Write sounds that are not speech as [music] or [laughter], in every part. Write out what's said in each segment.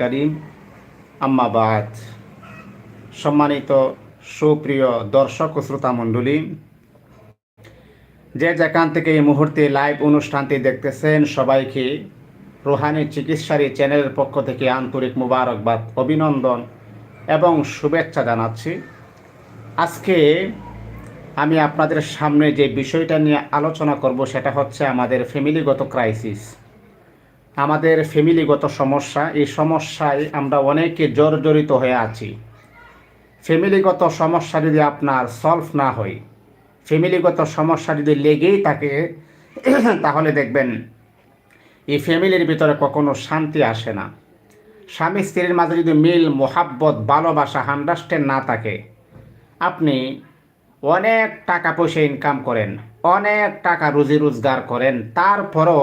করিম। সম্মানিত সুপ্রিয় দর্শক ও শ্রোতা মণ্ডলী, যে যেখান থেকে এই মুহূর্তে লাইভ অনুষ্ঠানটি দেখতেছেন সবাইকে রুহানি চিকিৎসারী চ্যানেলের পক্ষ থেকে আন্তরিক মুবারকবাদ, অভিনন্দন এবং শুভেচ্ছা জানাচ্ছি। আজকে আমি আপনাদের সামনে যে বিষয়টা নিয়ে আলোচনা করব সেটা হচ্ছে আমাদের ফ্যামিলিগত ক্রাইসিস আমাদের ফ্যামিলিগত সমস্যা, এই সমস্যায় আমরা অনেকে জর্জরিত হয়ে আছি। ফ্যামিলিগত সমস্যা যদি আপনার সলভ না হয় ফ্যামিলিগত সমস্যা যদি লেগেই থাকে, [clears throat] তাহলে দেখবেন এই ফ্যামিলির ভিতরে কখনো শান্তি আসে না। স্বামী স্ত্রীর মাঝে যদি মিল, মোহাব্বত, ভালোবাসা আন্ডারস্ট্যান্ড না থাকে, আপনি অনেক টাকা পয়সা ইনকাম করেন, অনেক টাকা রুজি রোজগার করেন, তারপরও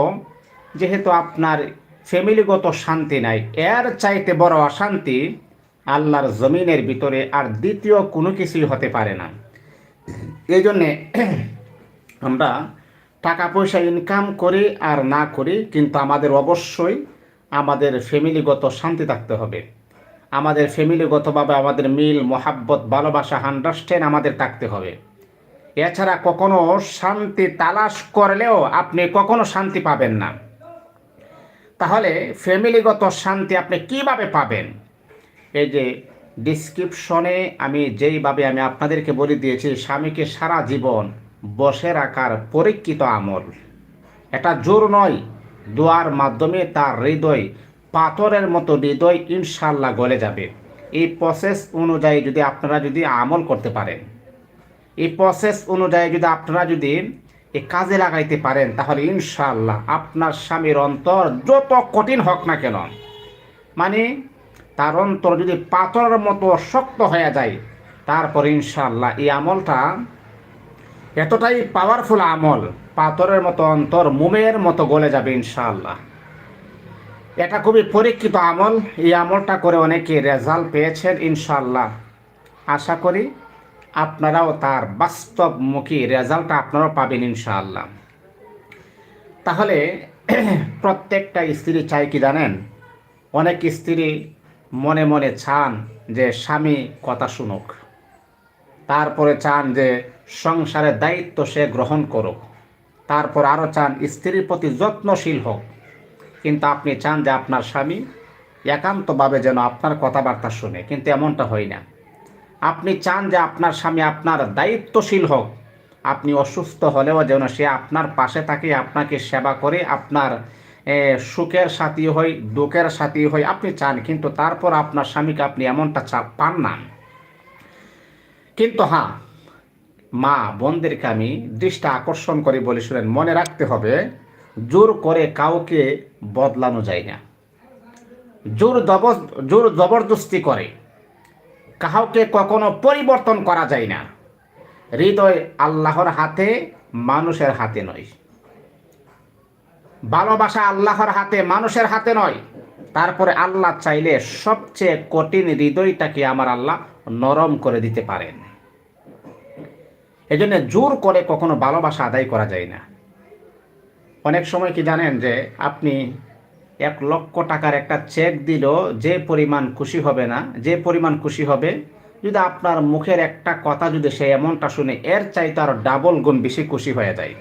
যেহেতু আপনার ফ্যামিলিগত শান্তি নাই, এর চাইতে বড় অশান্তি আল্লাহর জমিনের ভিতরে আর দ্বিতীয় কোনো কিছুই হতে পারে না। এই জন্যে [clears throat] আমরা টাকা পয়সা ইনকাম করি আর না করি, কিন্তু আমাদের অবশ্যই আমাদের ফ্যামিলিগত শান্তি থাকতে হবে। আমাদের ফ্যামিলিগতভাবে আমাদের মিল, মোহাব্বত, ভালোবাসা আন্ডারস্ট্যান্ড আমাদের থাকতে হবে। এছাড়া কখনো শান্তি তালাশ করলেও আপনি কখনো শান্তি পাবেন না। তাহলে ফ্যামিলিগত শান্তি আপনি কীভাবে পাবেন? এই যে ডিসক্রিপশনে আমি যেইভাবে আমি আপনাদেরকে বলে দিয়েছি, স্বামীকে সারা জীবন বসে রাখার পরীক্ষিত আমল। এটা জোর নয়, দোয়ার মাধ্যমে তার হৃদয় পাথরের মতো হৃদয় ইনশাল্লাহ গলে যাবে। এই প্রসেস অনুযায়ী যদি আপনারা যদি আমল করতে পারেন, এই প্রসেস অনুযায়ী যদি আপনারা যদি এ কাজে লাগাইতে পারেন, তাহলে ইনশাল্লাহ আপনার স্বামীর অন্তর যত কঠিন হোক না কেন। মানে তার অন্তর যদি পাথরের মতো শক্ত হয়ে যায়, তারপর ইনশাল্লাহ এই আমলটা এতটাই পাওয়ারফুল আমল, পাথরের মতো অন্তর মোমের মতো গলে যাবে ইনশাল্লাহ এটা খুবই পরীক্ষিত আমল, এই আমলটা করে অনেকে রেজাল্ট পেয়েছেন ইনশাল্লাহ আশা করি আপনারাও তার বাস্তবমুখী রেজাল্ট আপনারাও পাবেন ইনশাআল্লাহ। তাহলে [clears throat] প্রত্যেকটা স্ত্রী চাই কি জানেন? অনেক স্ত্রী মনে মনে চান যে স্বামী কথা শুনুক। তারপরে চান যে সংসারের দায়িত্ব সে গ্রহণ করুক। তারপর আরও চান স্ত্রীর প্রতি যত্নশীল হোক। কিন্তু আপনি চান যে আপনার স্বামী একান্তভাবে যেন আপনার কথাবার্তা শুনে, কিন্তু এমনটা হয় না। আপনি চান যে আপনার স্বামী আপনার দায়িত্বশীল হোক। আপনি অসুস্থ হলেও যেন সে আপনার পাশে থাকে, আপনাকে সেবা করে, আপনার সুখের সাথী হয় দুঃখের সাথী হয় আপনি চান। কিন্তু তারপর আপনার স্বামীকে আপনি এমনটা চা, পান না। কিন্তু হ্যাঁ মা বোনদেরকে আমি দৃষ্টি আকর্ষণ করে বলে শুনেন, মনে রাখতে হবে, জোর করে কাউকে বদলানো যায় না। জোর দব জোর জবরদস্তি করে। কাউকে কখনো পরিবর্তন করা যায় না। হৃদয় আল্লাহর হাতে, মানুষের হাতে নয়। ভালোবাসা আল্লাহর হাতে, মানুষের হাতে নয়। তারপরে আল্লাহ চাইলে সবচেয়ে কঠিন হৃদয়টাকে আমার আল্লাহ নরম করে দিতে পারেন। এই জন্য জোর করে কখনো ভালোবাসা আদায় করা যায় না। অনেক সময় কি জানেন যে আপনি এক লক্ষ টাকার একটা চেক দিল, যে পরিমাণ খুশি হবে না, যে পরিমাণ খুশি হবে, যদি আপনার মুখের একটা কথা যদি সে এমনটা শুনে, এর চাইতে আরও ডাবল গুণ বেশি খুশি হয়ে যায়।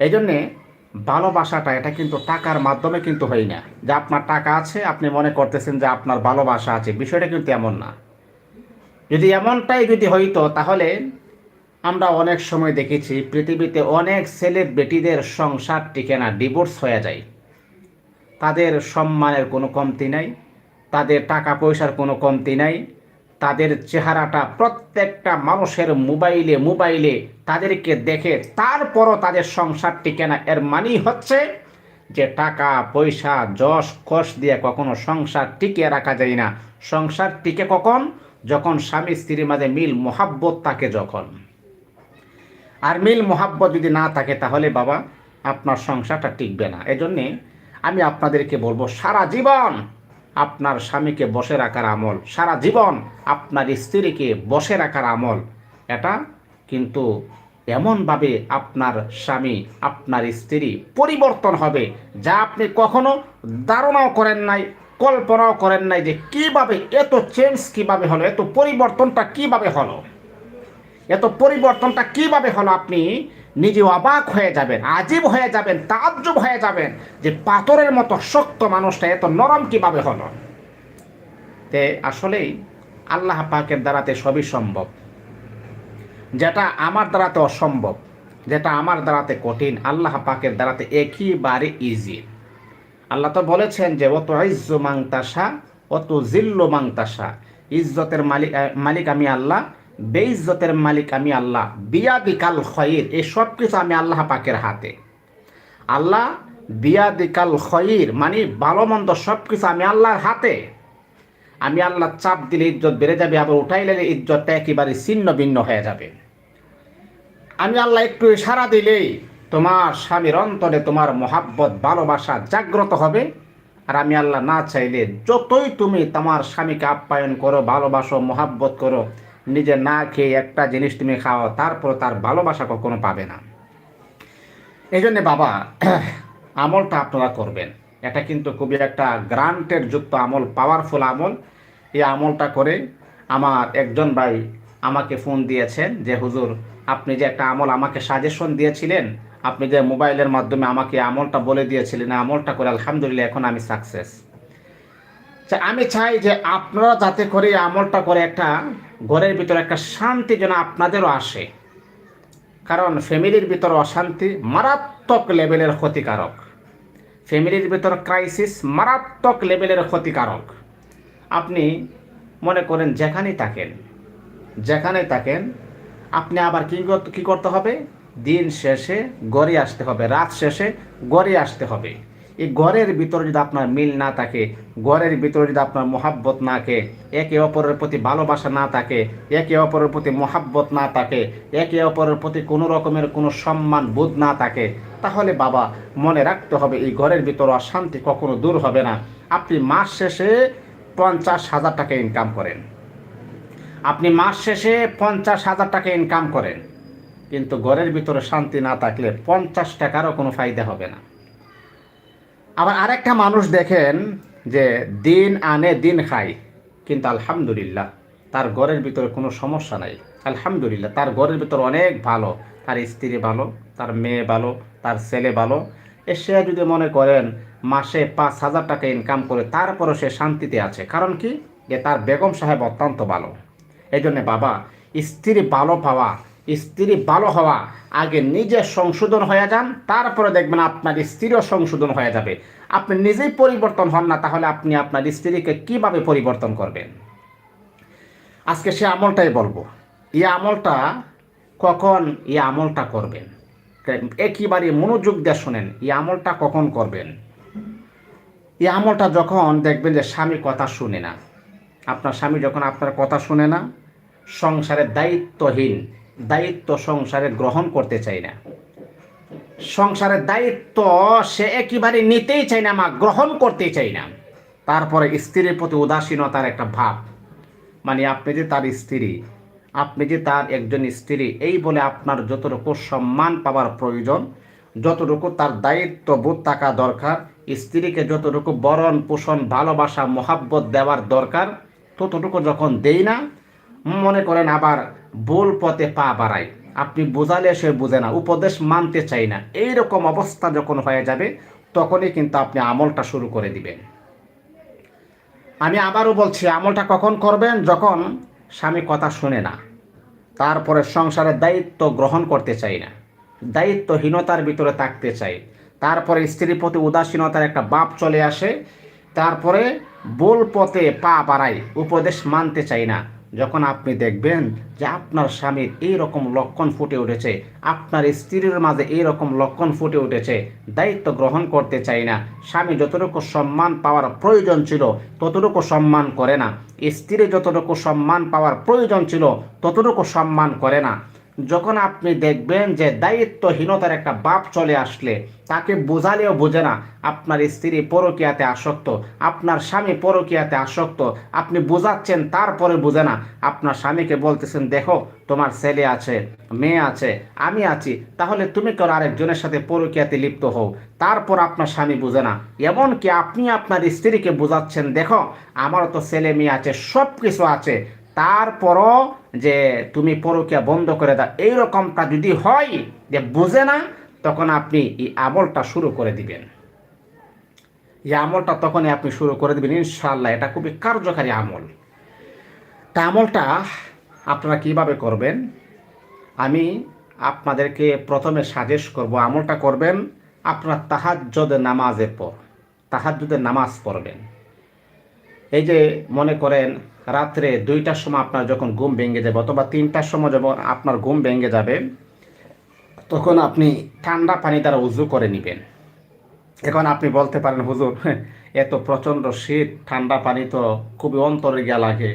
এই জন্যে ভালোবাসাটা, এটা কিন্তু টাকার মাধ্যমে কিন্তু হয় না। যে আপনার টাকা আছে, আপনি মনে করতেছেন যে আপনার ভালোবাসা আছে, বিষয়টা কিন্তু এমন না। যদি এমনটাই যদি হইতো, তাহলে আমরা অনেক সময় দেখেছি, পৃথিবীতে অনেক সেলিব্রিটিদের সংসার টিকে না ডিভোর্স হয়ে যায়। তাদের সম্মানের কোনো কমতি নাই, তাদের টাকা পয়সার কোনো কমতি নাই, তাদের চেহারাটা প্রত্যেকটা মানুষের মোবাইলে মোবাইলে তাদেরকে দেখে তারপরও তাদের সংসার টিকে না এর মানেই হচ্ছে যে টাকা, পয়সা, যশ, কষ দিয়ে কখনো সংসার টিকিয়ে রাখা যায় না। সংসার টিকে কখন? যখন স্বামী স্ত্রীর মাঝে মিল মোহাব্বত থাকে যখন। আর মিল মোহাব্বত যদি না থাকে তাহলে বাবা, আপনার সংসারটা টিকবে না। এজন্যে আমি আপনাদেরকে বলব, সারা জীবন আপনার স্বামীকে বসে রাখার আমল, সারা জীবন আপনার স্ত্রীকে বসে রাখার আমল, এটা কিন্তু এমনভাবে আপনার স্বামী, আপনার স্ত্রী পরিবর্তন হবে যা আপনি কখনো ধারণাও করেন নাই, কল্পনাও করেন নাই যে কীভাবে, এত চেঞ্জ কীভাবে হলো, এত পরিবর্তনটা কীভাবে হলো? এত পরিবর্তনটা কীভাবে হলো আপনি নিজে অবাক হয়ে যাবেন, আজীব হয়ে যাবেন, তাজ্জব হয়ে যাবেন যে পাথরের মতো শক্ত মানুষটা এত নরম কীভাবে হলো। তে আসলেই আল্লাহ পাকের দ্বারাতে সবই সম্ভব। যেটা আমার দ্বারাতে অসম্ভব, যেটা আমার দ্বারাতে কঠিন, আল্লাহ পাকের দ্বারাতে একেবারে ইজি আল্লাহ তো বলেছেন যে অত ইজ্জ মাংতাসা অত জিল্ল মাংতাসা ইজ্জতের মালিক মালিক আমি আল্লাহ বেইজ্জতের মালিক আমি আল্লাহ, বিয়াদিকাল খয়ের, এই সব কিছু আমি আল্লাহ পাকের হাতে। আল্লাহ, বিয়াদিকাল খয়ির মানে ভালো মন্দ সব কিছু আমি আল্লাহর হাতে। আমি আল্লাহ চাপ দিলে ইজ্জত বেড়ে যাবে, আবার উঠাইলে ইজ্জতটা একেবারে ছিন্ন ভিন্ন হয়ে যাবে। আমি আল্লাহ একটু ইশারা দিলেই তোমার স্বামীর অন্তরে তোমার মহাব্বত, ভালোবাসা জাগ্রত হবে। আর আমি আল্লাহ না চাইলে যতই তুমি তোমার স্বামীকে আপ্যায়ন করো, ভালোবাসো, মহাব্বত করো নিজে না খেয়ে একটা জিনিস তুমি খাও তারপর তার ভালোবাসা কখনো পাবে না। এই জন্যে বাবা, [clears throat] আমলটা আপনারা করবেন। এটা কিন্তু খুবই একটা গ্রান্টের যুক্ত আমল, পাওয়ারফুল আমল। এই আমলটা করে আমার একজন ভাই আমাকে ফোন দিয়েছেন যে, হুজুর, আপনি যে একটা আমল আমাকে সাজেশন দিয়েছিলেন, আপনি যে মোবাইলের মাধ্যমে আমাকে আমলটা বলে দিয়েছিলেন আমলটা করে আলহামদুলিল্লাহ এখন আমি সাকসেস আমি চাই যে আপনারা যাতে করে আমলটা করে একটা ঘরের ভিতরে একটা শান্তি যেন আপনাদেরও আসে। কারণ ফ্যামিলির ভিতর অশান্তি মারাত্মক লেভেলের ক্ষতিকারক। ফ্যামিলির ভিতর ক্রাইসিস মারাত্মক লেভেলের ক্ষতিকারক। আপনি মনে করেন যেখানেই থাকেন যেখানে থাকেন, আপনি আবার কী কী করতে হবে? দিন শেষে গড়ে আসতে হবে, রাত শেষে গড়ে আসতে হবে। এই ঘরের ভিতরে যদি আপনার মিল না থাকে, ঘরের ভিতরে যদি আপনার মোহাব্বত না থাকে, একে অপরের প্রতি ভালোবাসা না থাকে, একে অপরের প্রতি মোহাব্বত না থাকে, একে অপরের প্রতি কোনো রকমের কোনো সম্মান, বোধ না থাকে, তাহলে বাবা, মনে রাখতে হবে এই ঘরের ভিতর অশান্তি কখনো দূর হবে না। আপনি মাস শেষে পঞ্চাশ হাজার টাকা ইনকাম করেন। আপনি মাস শেষে পঞ্চাশ হাজার টাকা ইনকাম করেন। কিন্তু ঘরের ভিতরে শান্তি না থাকলে পঞ্চাশ টাকারও কোনো ফায়দা হবে না। আবার আরেকটা মানুষ দেখেন যে দিন আনে দিন খায়, কিন্তু আলহামদুলিল্লাহ তার ঘরের ভিতরে কোনো সমস্যা নাই। আলহামদুলিল্লাহ, তার ঘরের ভিতরে অনেক ভালো। তার স্ত্রী ভালো, তার মেয়ে ভালো, তার ছেলে ভালো। এ সে যদি মনে করেন মাসে পাঁচ হাজার টাকা ইনকাম করে, তারপরও সে শান্তিতে আছে। কারণ কি? যে তার বেগম সাহেব অত্যন্ত ভালো। এই জন্যে বাবা, স্ত্রী ভালো পাওয়া স্ত্রী ভালো হওয়া, আগে নিজে সংশোধন হয়ে যান, তারপরে দেখবেন আপনার স্ত্রীও সংশোধন হয়ে যাবে। আপনি নিজেই পরিবর্তন হন না, তাহলে আপনি আপনার স্ত্রীকে কীভাবে পরিবর্তন করবেন? আজকে সে আমলটাই বলব। এই আমলটা কখন এই আমলটা করবেন? একেবারে মনোযোগ দিয়ে শোনেন, এই আমলটা কখন করবেন? এই আমলটা যখন দেখবেন যে স্বামী কথা শুনে না। আপনার স্বামী যখন আপনার কথা শুনে না, সংসারের দায়িত্বহীন দায়িত্ব সংসারে গ্রহণ করতে চাই না। সংসারের দায়িত্ব সে একেবারে নিতেই চাই না, মা, গ্রহণ করতেই চাই না। তারপরে স্ত্রীর প্রতি উদাসীনতার একটা ভাব। মানে আপনি যে তার স্ত্রী, আপনি যে তার একজন স্ত্রী, এই বলে আপনার যতটুকু সম্মান পাওয়ার প্রয়োজন, যতটুকু তার দায়িত্ব বোধ থাকা দরকার, স্ত্রীকে যতটুকু বরণ পোষণ, ভালোবাসা, মোহাব্বত দেওয়ার দরকার, ততটুকু যখন দেই না, মনে করেন আবার ভুল পথে পা বাড়ায়। আপনি বোঝালে সে বোঝে না, উপদেশ মানতে চাই না। এই রকম অবস্থা যখন হয়ে যাবে, তখনই কিন্তু আপনি আমলটা শুরু করে দিবেন। আমি আবারও বলছি, আমলটা কখন করবেন? যখন স্বামী কথা শুনে না। তারপরে সংসারের দায়িত্ব গ্রহণ করতে চাই না। দায়িত্বহীনতার ভিতরে থাকতে চাই তারপরে স্ত্রীর প্রতি উদাসীনতার একটা বাপ চলে আসে। তারপরে বোল পথে পা বাড়াই উপদেশ মানতে চাই না। যখন আপনি দেখবেন যে আপনার স্বামীর এই রকম লক্ষণ ফুটে উঠেছে, আপনার স্ত্রীর মাঝে এই রকম লক্ষণ ফুটে উঠেছে, দায়িত্ব গ্রহণ করতে চাই না, স্বামী যতটুকু সম্মান পাওয়ার প্রয়োজন ছিল ততটুকু সম্মান করে না, স্ত্রী যতটুকু সম্মান পাওয়ার প্রয়োজন ছিল ততটুকু সম্মান করে না। যখন আপনি দেখবেন যে দায়িত্বহীনতার একটা বাপ চলে আসলে, তাকে বোঝালেও বোঝে না, আপনার স্ত্রী পরকিয়াতে আসক্ত, আপনার স্বামী পরকিয়াতে আসক্ত, আপনি বোঝাচ্ছেন তারপরে বোঝে না। আপনার স্বামীকে বলতেছেন, দেখো, তোমার ছেলে আছে, মেয়ে আছে, আমি আছি, তাহলে তুমি কেন আরেকজনের সাথে পরকিয়াতে লিপ্ত হও? তারপর আপনার স্বামী বুঝে না। এমনকি আপনি আপনার স্ত্রীকে বোঝাচ্ছেন, দেখো, আমারও তো ছেলে মেয়ে আছে সব কিছু আছে তারপরও যে তুমি পরকিয়া বন্ধ করে দাও, এইরকমটা যদি হয় যে বুঝে না, তখন আপনি এই আমলটা শুরু করে দিবেন। এই আমলটা তখনই আপনি শুরু করে দিবেন ইনশাল্লাহ এটা খুবই কার্যকারী আমল। তা আমলটা আপনারা কীভাবে করবেন? আমি আপনাদেরকে প্রথমে সাজেস্ট করব, আমলটা করবেন আপনার তাহাজ্জদ নামাজের পর, তাহাজ্জুদের নামাজ পড়বেন। এই যে মনে করেন রাত্রে দুইটার সময় আপনার যখন ঘুম ভেঙে যাবে অথবা তিনটার সময় যখন আপনার ঘুম ভেঙে যাবে, তখন আপনি ঠান্ডা পানি দ্বারা উজু করে নেবেন। এখন আপনি বলতে পারেন, হুজুর, এত প্রচণ্ড শীত, ঠান্ডা পানি তো খুবই অন্তরে গিয়া লাগে,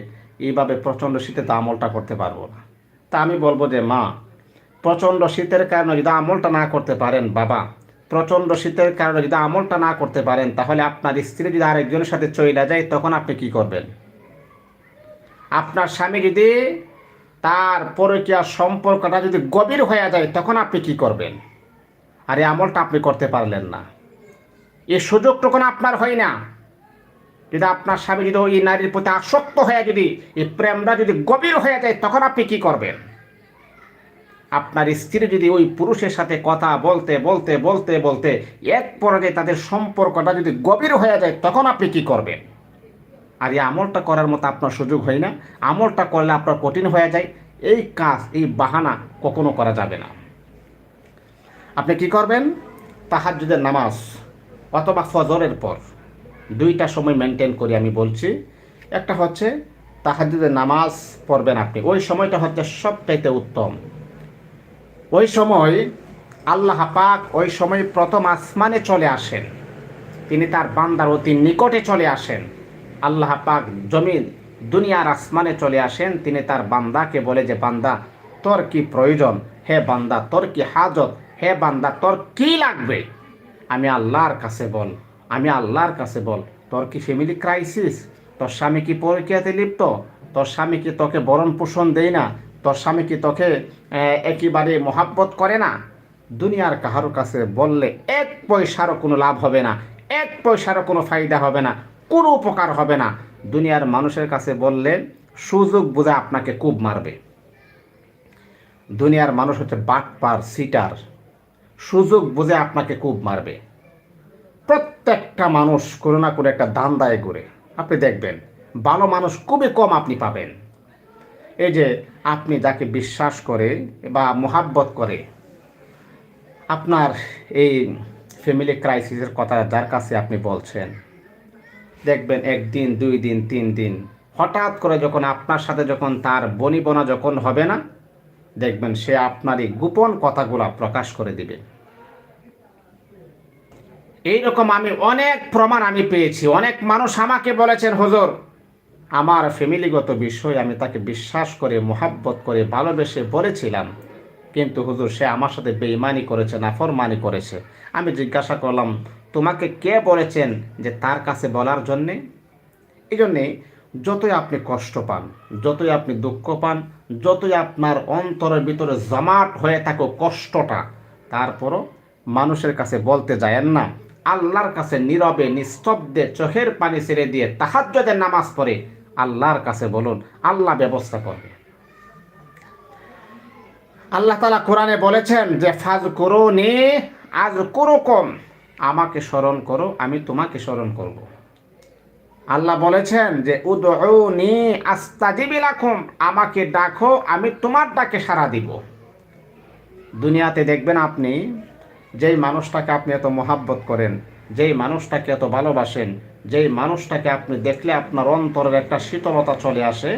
এইভাবে প্রচণ্ড শীতে তো আমলটা করতে পারব না। তা আমি বলব যে, মা, প্রচণ্ড শীতের কারণে যদি আমলটা না করতে পারেন, বাবা, প্রচণ্ড শীতের কারণে যদি আমলটা না করতে পারেন, তাহলে আপনার স্ত্রী যদি আরেকজনের সাথে চইলা যায়, তখন আপনি কি করবেন? আপনার স্বামী যদি তার পরকীয়া সম্পর্কটা যদি গভীর হয়ে যায়, তখন আপনি কি করবেন? আর এই আমলটা আপনি করতে পারলেন না। এই সুযোগ তখন আপনার হয় না। যদি আপনার স্বামী যদি ওই নারীর প্রতি আসক্ত হয়ে যদি, এই প্রেমটা যদি গভীর হয়ে যায়, তখন আপনি কি করবেন? আপনার স্ত্রী যদি ওই পুরুষের সাথে কথা বলতে বলতে বলতে বলতে এক পর্যায়ে তাদের সম্পর্কটা যদি গভীর হয়ে যায়, তখন আপনি কি করবেন? আর এই আমলটা করার মতো আপনার সুযোগ হয় না। আমলটা করলে আপনার কঠিন হয়ে যায়। এই কাজ, এই বাহানা কখনো করা যাবে না। আপনি কি করবেন? তাহাজ্জুদের নামাজ অথবা ফজরের পর দুইটা সময় মেনটেন করি আমি বলছি। একটা হচ্ছে তাহাজ্জুদের নামাজ পড়বেন আপনি। ওই সময়টা হচ্ছে সবচাইতে উত্তম। ওই সময় আল্লাহ পাক ওই সময় প্রথম আসমানে চলে আসেন। তিনি তার বান্দার অতি নিকটে চলে আসেন। আল্লাহ পাক জমিন, দুনিয়ার আসমানে চলে আসেন, তিনি তার বান্দাকে বলে যে, বান্দা, তোর কি প্রয়োজন? হে বান্দা, তোর কি হাজত? হে বান্দা, তোর কি লাগবে? আমি আল্লাহর কাছে বল, আমি আল্লাহর কাছে বল, তোর কি ফ্যামিলি ক্রাইসিস তোর স্বামী কি পরীক্ষাতে লিপ্ত? তোর স্বামী কি তোকে বরণ পোষণ দেয় না? তোর স্বামী কি তোকে একেবারে মহাব্বত করে না? দুনিয়ার কাহারো কাছে বললে, এক পয়সারও কোনো লাভ হবে না, এক পয়সারও কোনো ফায়দা হবে না। কোনো উপকার হবে না। দুনিয়ার মানুষের কাছে বললে সুযোগ বুঝে আপনাকে খুব মারবে। দুনিয়ার মানুষ হচ্ছে বাটপার, সিটার। সুযোগ বুঝে আপনাকে খুব মারবে। প্রত্যেকটা মানুষ কোনো না কোনো একটা দান্দায় করে আপনি দেখবেন, ভালো মানুষ খুবই কম আপনি পাবেন। এই যে আপনি যাকে বিশ্বাস করে বা মোহাব্বত করে, আপনার এই ফ্যামিলি ক্রাইসিসের কথা যার কাছে আপনি বলছেন দেখবেন একদিন, দুই দিন, তিন দিন। হঠাৎ করে যখন আপনার সাথে যখন তার বনিবনা যখন হবে না, দেখবেন সে আপনারই গোপন কথাগুলো প্রকাশ করে দিবে। এইরকম আমি অনেক প্রমাণ আমি পেয়েছি। অনেক মানুষ আমাকে বলেছেন, হুজুর, আমার ফ্যামিলিগত বিষয় আমি তাকে বিশ্বাস করে, মোহাব্বত করে, ভালোবেসে বলেছিলাম। কিন্তু হুজুর, সে আমার সাথে বেইমানি করেছে, নাফরমানি করেছে। আমি জিজ্ঞাসা করলাম তোমাকে কে বলেছেন যে তার কাছে বলার জন্যে? এই জন্যে যতই আপনি কষ্ট পান, যতই আপনি দুঃখ পান, যতই আপনার অন্তরের ভিতরে জমাট হয়ে থাকো কষ্টটা, তারপরও মানুষের কাছে বলতে যায়েন না। আল্লাহর কাছে নীরবে, নিস্তব্ধে চোখের পানি ছেড়ে দিয়ে তাহাজ্জদের নামাজ পড়ে আল্লাহর কাছে বলুন, আল্লাহ ব্যবস্থা করবে। আল্লাহ তালা কোরআনে বলেছেন যে ফাজ করো নে আজ করো কম আমাকে স্মরণ করো, আমি তোমাকে স্মরণ করব। আল্লাহ বলেছেন যে উদনি আস্তাজিবি রাখুন আমাকে ডাকো, আমি তোমার ডাকে সাড়া দিব দুনিয়াতে দেখবেন আপনি, যেই মানুষটাকে আপনি এত মহাব্বত করেন, যেই মানুষটাকে এত ভালোবাসেন, যেই মানুষটাকে আপনি দেখলে আপনার অন্তরের একটা শীতলতা চলে আসে,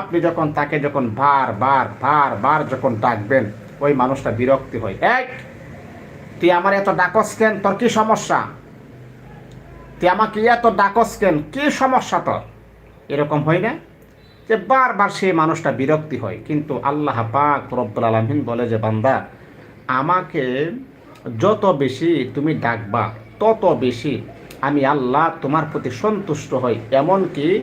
আপনি যখন তাকে যখন বার বার বার বার যখন ডাকবেন, ওই মানুষটা বিরক্তি হয় এক তুই আমার এত ডাকস কেন? তোর কি সমস্যা? তুই আমাকে এত ডাকস কেন? কি সমস্যা তোর? এরকম হয় না? যে বারবার সেই মানুষটা বিরক্তি হয়। কিন্তু আল্লাহ পাক রব্বুল আলমিন বলে যে, বান্দা, আমাকে যত বেশি তুমি ডাকবা, তত বেশি আমি আল্লাহ তোমার প্রতি সন্তুষ্ট হই। এমনকি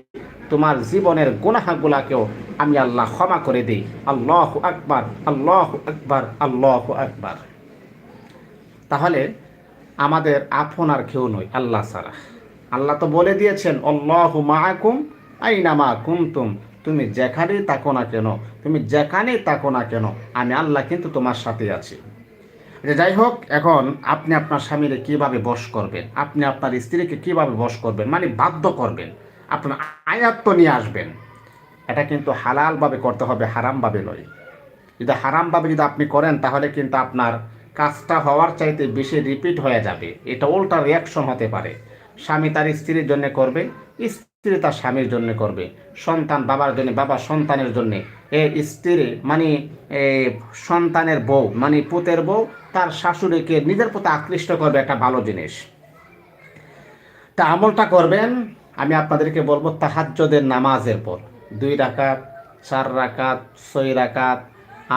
তোমার জীবনের গুনাহাগুলাকেও আমি আল্লাহ ক্ষমা করে দিই। আল্লাহ আকবার আল্লাহ আকবার আল্লাহ আকবার। তাহলে আমাদের আপন আর কেউ নয়, আল্লাহ সারা আল্লাহ তো বলে দিয়েছেন অল্লাহ মাহকুম আইনামা কুমতুম তুমি যেখানেই তাকো না কেন, তুমি যেখানেই তাকো না কেন, আমি আল্লাহ কিন্তু তোমার সাথে আছি। যে যাই হোক, এখন আপনি আপনার স্বামীরে কীভাবে বশ করবেন? আপনি আপনার স্ত্রীকে কীভাবে বশ করবেন? মানে বাধ্য করবেন। আপনার আয়াত্ত নিয়ে আসবেন। এটা কিন্তু হালালভাবে করতে হবে, হারামভাবে নয়। যদি হারামভাবে যদি আপনি করেন, তাহলে কিন্তু আপনার কাজটা হওয়ার চাইতে বেশি রিপিট হয়ে যাবে। এটা উল্টা রিয়াকশন হতে পারে। স্বামী তার স্ত্রীর জন্য করবে, স্ত্রী তার স্বামীর জন্য করবে। সন্তান বাবার জন্য, বাবা সন্তানের জন্য। এ স্ত্রী মানে এ সন্তানের বউ মানে পুতের বউ, তার শাশুড়িকে নিজের প্রতি আকৃষ্ট করবে একটা ভালো জিনিস। তা আমলটা করবেন, আমি আপনাদেরকে বলব তাহাজ্জদের নামাজের পর। দুই রাকাত, চার রাকাত, ছয় রাকাত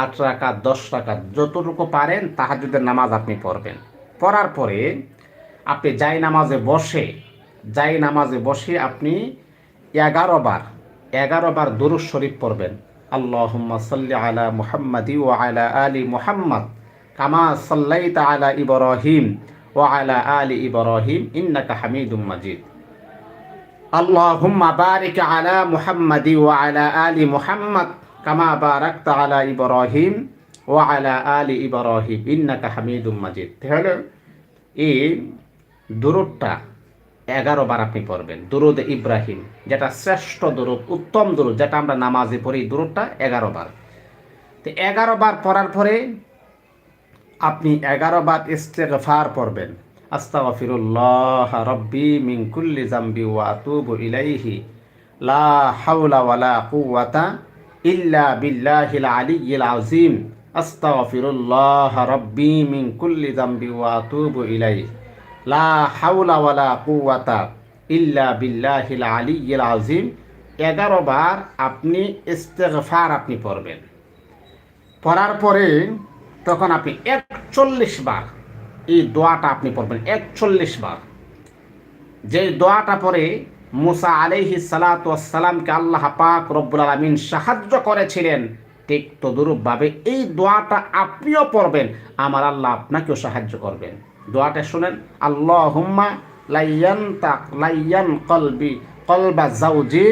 আট রাকাত, দশ রাকাত, যতটুকু পারেন তাহাজ্জুদের নামাজ আপনি পড়বেন। পড়ার পরে আপনি যাই নামাজে বসে, যাই নামাজে বসে আপনি এগারো বার এগারো বার দুরুজ শরীফ পড়বেন। আল্লাহুম্মা সাল্লি আলা মুহাম্মাদি ওয়া আলা আলি মুহাম্মদ, কামা সাল্লাইতা আলা ইব্রাহিম ওয়া আলা আলি ইব্রাহিম, ইন্নাকা হামিদুম মাজিদ। আল্লাহুম্মা বারিক আলা মুহাম্মাদি ওয়া আলা আলি মুহাম্মদ কামা বারাকতা আলা ইব্রাহিম ওয়া আলা আলি ইব্রাহিম, ইন্নাকা হামিদুম মাজিদ। তাহলে এই দুরুদটা এগারো বার আপনি পড়বেন। দুরুদ ইব্রাহিম, যেটা শ্রেষ্ঠ দুরুদ, উত্তম দুরুদ, যেটা আমরা নামাজে পড়ি দুরুদটা এগারো বার। তো এগারো বার পড়ার পরে আপনি এগারো বার ইস্তেগফার পড়বেন। আস্তাগফিরুল্লাহ রব্বি মিন জামবি ওয়া আতুবু ইলাইহি, লা হাওলা ওয়ালা কুওয়াতা ইল্লা বিল্লাহিল আলিয়্যিল আযীম। আস্তাগফিরুল্লাহ রব্বি মিন কুল্লি জামবি ওয়া আতুবু ইলাইহি। লা হাওলা ওয়ালা কুওয়াতা ইল্লা বিল্লাহিল আলিয়্যিল আযীম। এগারো বার আপনি ইস্তেগফার আপনি পড়বেন। পড়ার পরে তখন আপনি একচল্লিশ বার এই দোয়াটা আপনি পড়বেন, একচল্লিশ বার। যে দোয়াটা পরে মুসা আলাইহি সালাতামকে আল্লাহ পাক রব্বুল আলমিন সাহায্য করেছিলেন। ঠিক তদুরূপভাবে এই দোয়াটা আপনিও পড়বেন, আমার আল্লাহ আপনাকেও সাহায্য করবেন। দোয়াটা শুনেন আল্লাহ হুম্মা লাইয়ান লাইয়ান কলবি, কলবা জাউজি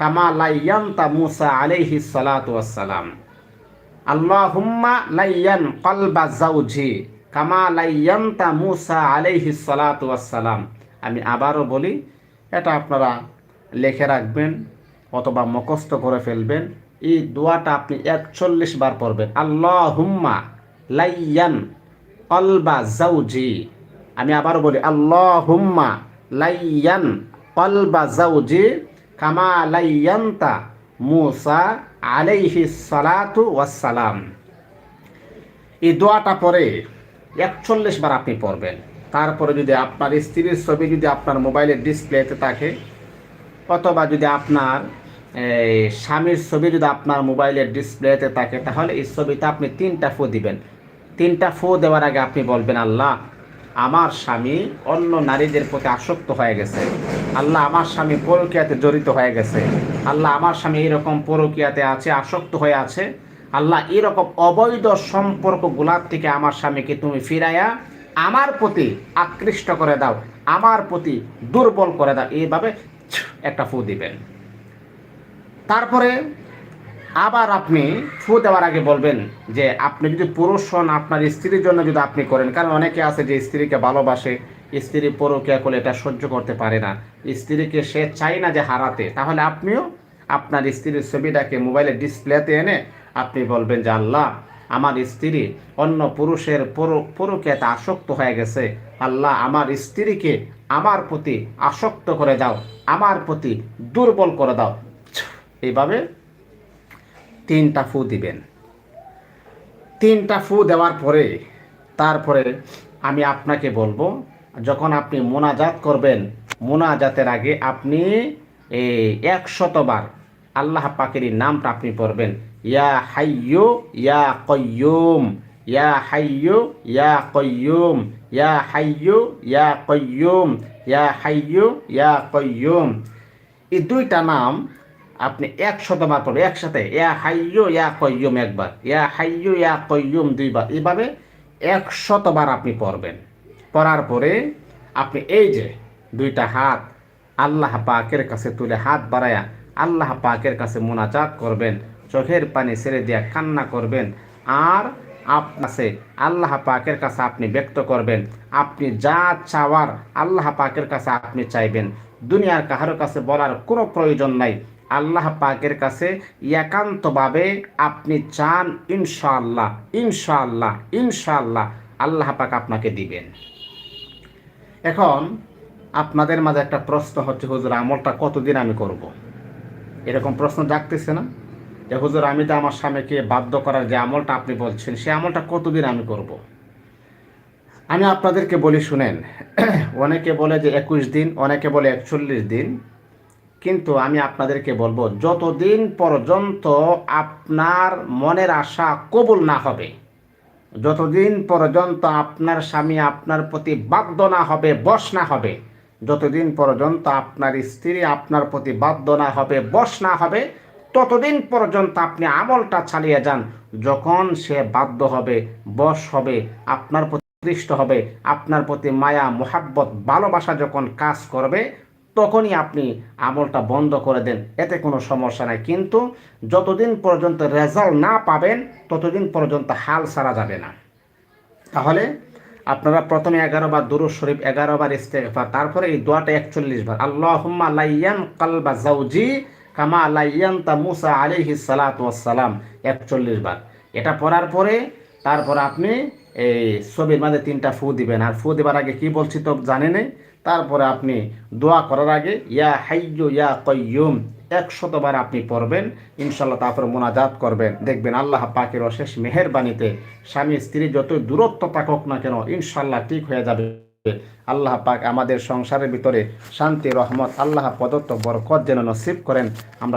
কামা লাইয়ান তা মুসা আলাইহি সালাতাম আল্লাহ হুম্মা লাইয়ান কলবা জাউজি কামা লাইয়ান্তা মুসা আলাইহি সালাতাম আমি আবারও বলি এটা আপনারা লিখে রাখবেন অথবা মুখস্থ করে ফেলবেন। এই দোয়াটা আপনি একচল্লিশ বার পড়বেন। আল্লাহ হুম্মা লাইয়ান কলবা জাউজি আমি আবার বলি আল্লাহ হুম্মা লাইয়ান কলবা জাউজি কামা লাইয়ান্তা মুসা আলাইহি সালাতু ওয়াসালাম এই দোয়াটা পরে একচল্লিশ বার আপনি পড়বেন। তারপরে যদি আপনার স্ত্রীর ছবি যদি আপনার মোবাইলের ডিসপ্লেতে থাকে, অথবা যদি আপনার স্বামীর ছবি যদি আপনার মোবাইলের ডিসপ্লেতে থাকে, তাহলে এই ছবিতে আপনি তিনটা ফো দিবেন। তিনটা ফো দেওয়ার আগে আপনি বলবেন, আল্লাহ, আমার স্বামী অন্য নারীদের প্রতি আসক্ত হয়ে গেছে। আল্লাহ, আমার স্বামী পরকীয়াতে জড়িত হয়ে গেছে। আল্লাহ, আমার স্বামী এরকম পরকীয়াতে আছে, আসক্ত হয়ে আছে। আল্লাহ, এরকম অবৈধ সম্পর্কগুলার থেকে আমার স্বামীকে তুমি ফিরাইয়া আমার প্রতি আকৃষ্ট করে দাও, আমার প্রতি দুর্বল করে দাও। এইভাবে একটা ফু দিবেন। তারপরে আবার আপনি ফু দেওয়ার আগে বলবেন যে আপনি যদি পুরুষ হন, আপনার স্ত্রীর জন্য যদি আপনি করেন, কারণ অনেকে আছে যে স্ত্রীকে ভালোবাসে, স্ত্রী পরকিয়া করলে এটা সহ্য করতে পারে না। স্ত্রীকে সে চাই না যে হারাতে। তাহলে আপনিও আপনার স্ত্রীর ছবিটাকে মোবাইলের ডিসপ্লেতে এনে আপনি বলবেন যে, আল্লাহ আমার স্ত্রী অন্য পুরুষের পরকিয়াতে আসক্ত হয়ে গেছে। আল্লাহ আমার স্ত্রীকে আমার প্রতি আসক্ত করে দাও, আমার প্রতি দুর্বল করে দাও। এইভাবে তিনটা ফু দিবেন। তিনটা ফু দেওয়ার পরে, তারপরে আমি আপনাকে বলব, যখন আপনি মোনাজাত করবেন, মোনাজাতের আগে আপনি এই একশতবার আল্লাহ পাকেরই নামটা আপনি পড়বেন। ইয়া হাইয়ু, ইয়া কয়্যুম। ইয়া হাইয়ু, ইয়া কয়্যুম। ইয়া হাইয়ু, ইয়া কয়্যুম। ইয়া হাইয়ু, ইয়া কয়্যুম। এই দুইটা নাম আপনি একশতবার পড়বেন একসাথে। ইয়া হাইয়ু, ইয়া কয়্যুম একবার। ইয়া হাইয়ু, ইয়া কয়্যুম দুইবার। এইভাবে একশতবার আপনি পড়বেন। পড়ার পরে আপনি এই যে দুইটা হাত আল্লাহ পাকের কাছে তুলে হাত বাড়ায়া আল্লাহ পাকের কাছে মোনাজাত করবেন। চোখের পানি ছেড়ে দিয়া কান্না করবেন। আর আপনাকে আল্লাহ পাকের কাছে আপনি ব্যক্ত করবেন। আপনি যা চাওয়ার আল্লাহ পাকের কাছে আপনি চাইবেন। দুনিয়ার কাহারো কাছে বলার কোনো প্রয়োজন নাই। আল্লাহ পাকের কাছে একান্তভাবে আপনি চান, ইনশাআল্লাহ ইনশাআল্লাহ ইনশাআল্লাহ আল্লাহ পাক আপনাকে দিবেন। এখন আপনাদের মাঝে একটা প্রশ্ন হচ্ছে, হুজুর, আমলটা কতদিন আমি করব। এরকম প্রশ্ন ডাকতেছে না? যে হুজুর, আমি তো আমার স্বামীকে বাধ্য করার যে আমলটা আপনি বলছেন, সে আমলটা কতদিন আমি করব। আমি আপনাদেরকে বলি, শুনেন, [clears throat] অনেকে বলে যে একুশ দিন, অনেকে বলে একচল্লিশ দিন, কিন্তু আমি আপনাদেরকে বলব, যতদিন পর্যন্ত আপনার মনের আশা কবুল না হবে, যতদিন পর্যন্ত আপনার স্বামী আপনার প্রতি বাধ্য না হবে, বশ না হবে, যতদিন পর্যন্ত আপনার স্ত্রী আপনার প্রতি বাধ্য না হবে, বশ না হবে ততদিন পর্যন্ত আপনি আমলটা চালিয়ে যান। যখন সে বাধ্য হবে, বশ হবে, আপনার প্রতি আকৃষ্ট হবে, আপনার প্রতি মায়া, মোহাব্বত, ভালোবাসা যখন কাজ করবে, তখনই আপনি আমলটা বন্ধ করে দেন। এতে কোনো সমস্যা নাই। কিন্তু যতদিন পর্যন্ত রেজাল্ট না পাবেন, ততদিন পর্যন্ত হাল সারা যাবে না। তাহলে আপনারা প্রথমে এগারো বার দুরুজ শরীফ, এগারো বার ইস্তেগফার, তারপরে এই দোয়াটা একচল্লিশ বার লাইয়ান কালবা জাউজি কামা লাইয়ান তা মুসা আলাইহি সালাতু ওয়াসসালাম একচল্লিশ বার। এটা পড়ার পরে তারপর আপনি এই ছবির মাঝে তিনটা ফু দিবেন। আর ফু দেবার আগে কি বলছি তো জানেন তারপরে আপনি দোয়া করার আগে ইয়া হাইয়ু ইয়া কয়্যুম একশতবার আপনি পড়বেন। ইনশাল্লাহ তারপরে মোনাজাত করবেন। দেখবেন আল্লাহ পাকের অশেষ মেহেরবানিতে স্বামী স্ত্রী যতই দূরত্ব থাকুক না কেন ইনশাল্লাহ ঠিক হয়ে যাবে। আল্লাহ পাক আমাদের সংসারের ভিতরে শান্তি রহমত আল্লাহ প্রদত্ত বরকত যেন নসিব করেন। আমরা